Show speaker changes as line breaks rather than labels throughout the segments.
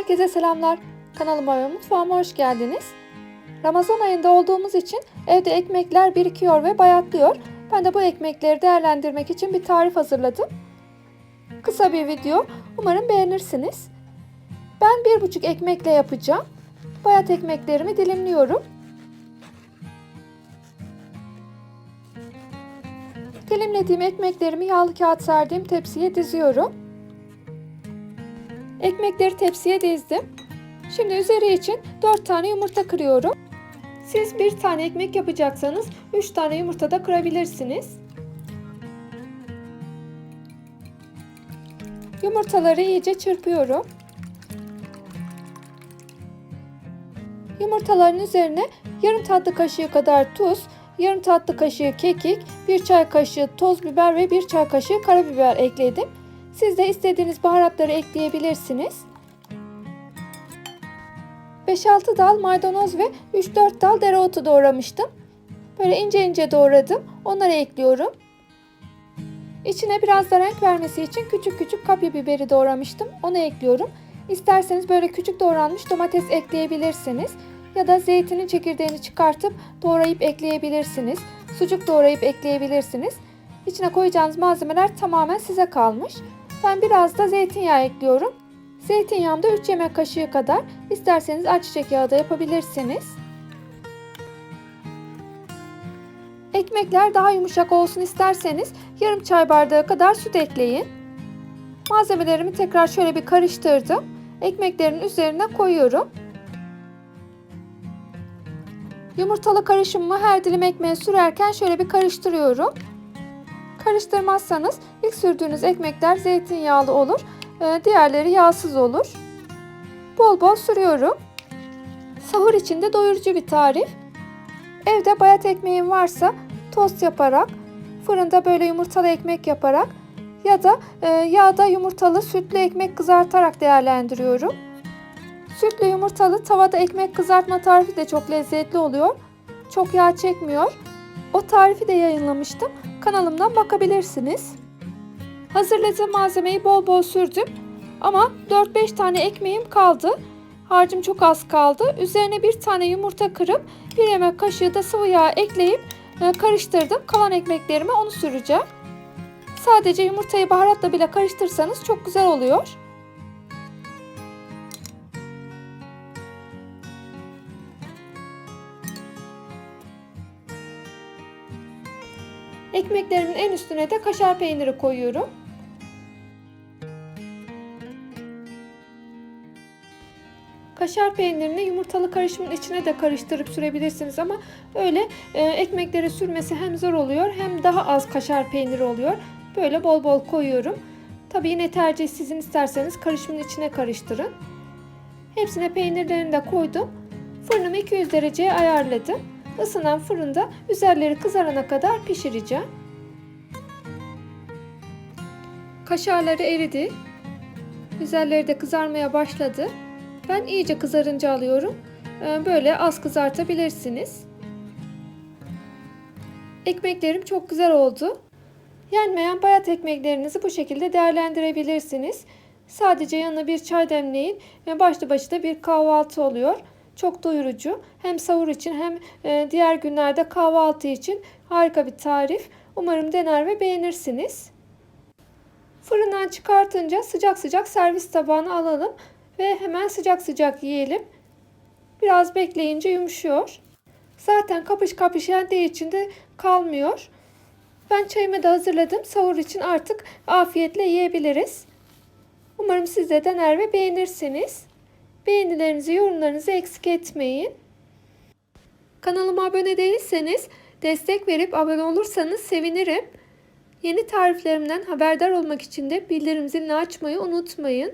Herkese selamlar. Kanalıma ve mutfağıma hoş geldiniz. Ramazan ayında olduğumuz için evde ekmekler birikiyor ve bayatlıyor. Ben de bu ekmekleri değerlendirmek için bir tarif hazırladım. Kısa bir video. Umarım beğenirsiniz. Ben bir buçuk ekmekle yapacağım. Bayat ekmeklerimi dilimliyorum. Dilimlediğim ekmeklerimi yağlı kağıt serdiğim tepsiye diziyorum. Ekmekleri tepsiye dizdim. Şimdi üzeri için 4 tane yumurta kırıyorum. Siz bir tane ekmek yapacaksanız 3 tane yumurta da kırabilirsiniz. Yumurtaları iyice çırpıyorum. Yumurtaların üzerine yarım tatlı kaşığı kadar tuz, yarım tatlı kaşığı kekik, bir çay kaşığı toz biber ve bir çay kaşığı karabiber ekledim. Siz de istediğiniz baharatları ekleyebilirsiniz. 5-6 dal maydanoz ve 3-4 dal dereotu doğramıştım. Böyle ince ince doğradım. Onları ekliyorum. İçine biraz da renk vermesi için küçük küçük kapya biberi doğramıştım. Onu ekliyorum. İsterseniz böyle küçük doğranmış domates ekleyebilirsiniz. Ya da zeytinin çekirdeğini çıkartıp doğrayıp ekleyebilirsiniz. Sucuk doğrayıp ekleyebilirsiniz. İçine koyacağınız malzemeler tamamen size kalmış. Ben biraz da zeytinyağı ekliyorum. Zeytinyağında 3 yemek kaşığı kadar isterseniz ayçiçek yağı da yapabilirsiniz. Ekmekler daha yumuşak olsun isterseniz yarım çay bardağı kadar süt ekleyin. Malzemelerimi tekrar şöyle bir karıştırdım. Ekmeklerin üzerine koyuyorum. Yumurtalı karışımımı her dilim ekmeğe sürerken şöyle bir karıştırıyorum. Karıştırmazsanız ilk sürdüğünüz ekmekler zeytinyağlı olur. Diğerleri yağsız olur. Bol bol sürüyorum. Sahur için de doyurucu bir tarif. Evde bayat ekmeğim varsa tost yaparak, fırında böyle yumurtalı ekmek yaparak ya da yağda yumurtalı sütlü ekmek kızartarak değerlendiriyorum. Sütlü yumurtalı tavada ekmek kızartma tarifi de çok lezzetli oluyor. Çok yağ çekmiyor. O tarifi de yayınlamıştım. Kanalımdan bakabilirsiniz. Hazırladığım malzemeyi bol bol sürdüm. Ama 4-5 tane ekmeğim kaldı. Harcım çok az kaldı. Üzerine bir tane yumurta kırıp bir yemek kaşığı da sıvı yağ ekleyip karıştırdım. Kalan ekmeklerime onu süreceğim. Sadece yumurtayı baharatla bile karıştırsanız çok güzel oluyor. Ekmeklerimin en üstüne de kaşar peyniri koyuyorum. Kaşar peynirini yumurtalı karışımın içine de karıştırıp sürebilirsiniz ama öyle e, ekmeklere sürmesi hem zor oluyor hem daha az kaşar peyniri oluyor. Böyle bol bol koyuyorum. Tabi yine tercih sizin isterseniz karışımın içine karıştırın. Hepsine peynirlerini de koydum. Fırınımı 200 dereceye ayarladım. Isınan fırında üzerleri kızarana kadar pişireceğim. Kaşarları eridi. Üzerleri de kızarmaya başladı. Ben iyice kızarınca alıyorum. Böyle az kızartabilirsiniz. Ekmeklerim çok güzel oldu. Yenmeyen bayat ekmeklerinizi bu şekilde değerlendirebilirsiniz. Sadece yanına bir çay demleyin. Başlı başına bir kahvaltı oluyor. Çok doyurucu. Hem sahur için hem diğer günlerde kahvaltı için harika bir tarif. Umarım dener ve beğenirsiniz. Fırından çıkartınca sıcak sıcak servis tabağına alalım ve hemen sıcak sıcak yiyelim. Biraz bekleyince yumuşuyor. Zaten kapış kapış yendiği için de kalmıyor. Ben çayımı da hazırladım. Sahur için artık afiyetle yiyebiliriz. Umarım siz de dener ve beğenirsiniz. Beğenilerinizi, yorumlarınızı eksik etmeyin. Kanalıma abone değilseniz destek verip abone olursanız sevinirim. Yeni tariflerimden haberdar olmak için de bildirim zilini açmayı unutmayın.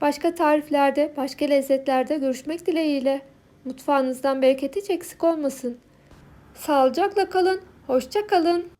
Başka tariflerde, başka lezzetlerde görüşmek dileğiyle. Mutfağınızdan bereketi eksik olmasın. Sağlıcakla kalın, hoşça kalın.